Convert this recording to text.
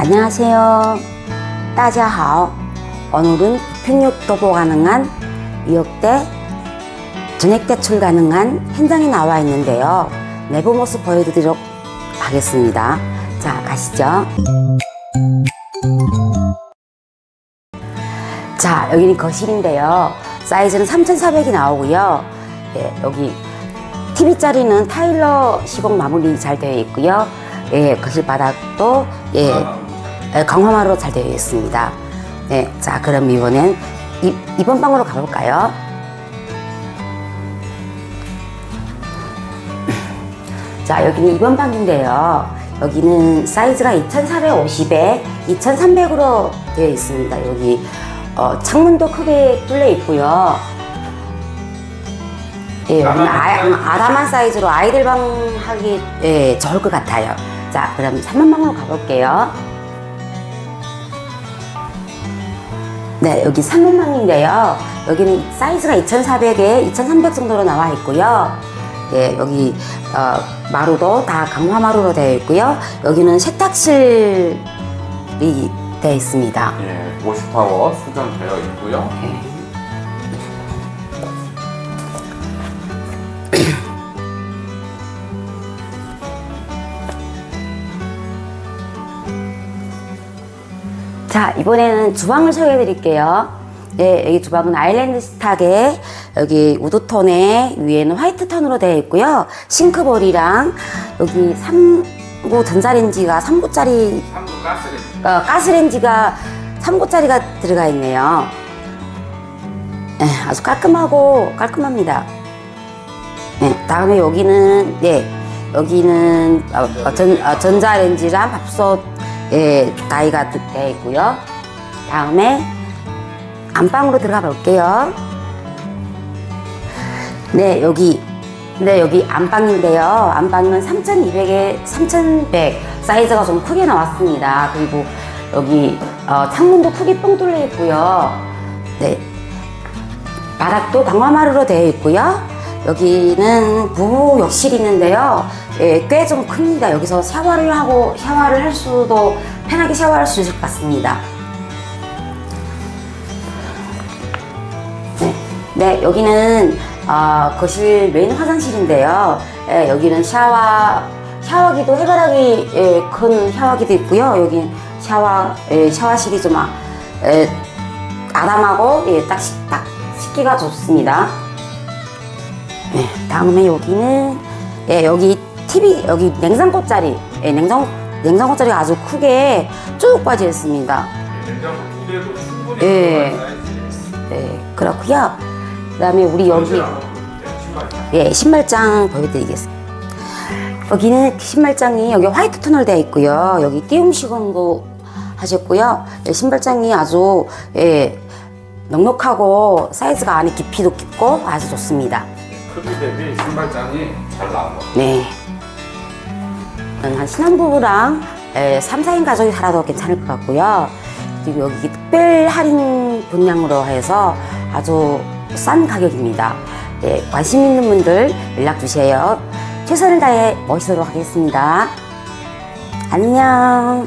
안녕하세요. 따자하오. 오늘은 평육도보 가능한 미역대 전액 대출 가능한 현장에 나와 있는데요. 내부 모습 보여드리도록 하겠습니다. 자, 가시죠. 자, 여기는 거실인데요. 사이즈는 3,400이 나오고요. 예, 여기 TV 자리는 타일러 시공 마무리 잘 되어 있고요. 예, 거실 바닥도 예. 강화마루로 잘 되어 있습니다. 네, 자, 그럼 이번엔 이, 이번 방으로 가볼까요? 자, 여기는 2번 방인데요. 여기는 사이즈가 2450에 2300으로 되어 있습니다. 여기 어, 창문도 크게 뚫려 있고요. 예, 여기는 아, 아담한 사이즈로 아이들 방 하기 예, 좋을 것 같아요. 자, 그럼 3번 방으로 가볼게요. 네, 여기 3번 방인데요. 여기는 사이즈가 2,400에 2,300 정도로 나와 있고요. 예, 여기 어, 마루도 다 강화 마루로 되어 있고요. 여기는 세탁실이 되어 있습니다. 예, 워시타워 수정되어 있고요. 자, 이번에는 주방을 소개해 드릴게요. 네, 여기 주방은 아일랜드 스탁에 여기 우드톤에 위에는 화이트 톤으로 되어 있고요. 싱크볼이랑 여기 3구 전자레인지가 3구짜리 3구 가스레인지. 어, 가스레인지가 3구짜리가 들어가 있네요. 예, 아주 깔끔하고 깔끔합니다. 네, 다음에 여기는 네 여기는 어, 어, 전, 어, 전자레인지랑 밥솥 예, 가위가 되어 있고요. 다음에 안방으로 들어가 볼게요. 네, 여기 네, 여기 안방인데요. 안방은 3,200에 3,100 사이즈가 좀 크게 나왔습니다. 그리고 여기 어, 창문도 크게 뻥 뚫려 있고요. 네, 바닥도 강화마루로 되어 있고요. 여기는 부부 욕실이 있는데요. 예, 꽤 좀 큽니다. 여기서 샤워를 하고 샤워를 할 수도 편하게 샤워할 수 있을 것 같습니다. 네, 네 여기는 어, 거실 메인 화장실인데요. 예, 여기는 샤워 샤워기도 해바라기 예, 큰 샤워기도 있고요. 여기 샤워 예, 샤워실이 좀 아, 예, 아담하고 예, 딱, 씻- 딱 씻기가 좋습니다. 네, 다음에 여기는 예, 여기 TV 여기 냉장고 자리 예, 냉장 냉장고 자리가 아주 크게 쭉 빠져 있습니다. 예, 냉장고 두 대도 충분히 예. 들어갈 네, 그렇고요. 그다음에 우리 여기. 예, 신발장 보여드리겠습니다. 여기는 신발장이 여기 화이트 톤으로 되어 있고요. 여기 띄움 시공도 하셨고요. 예, 신발장이 아주 예, 넉넉하고 사이즈가 안에 깊이도 깊고 아주 좋습니다. 크기 대비 신발장이 잘 나온 것 같아요. 네. 한 신혼부부랑 에, 3, 4인 가족이 살아도 괜찮을 것 같고요. 그리고 여기 특별 할인 분량으로 해서 아주 싼 가격입니다. 예, 관심 있는 분들 연락 주세요. 최선을 다해 모시도록 하겠습니다. 안녕.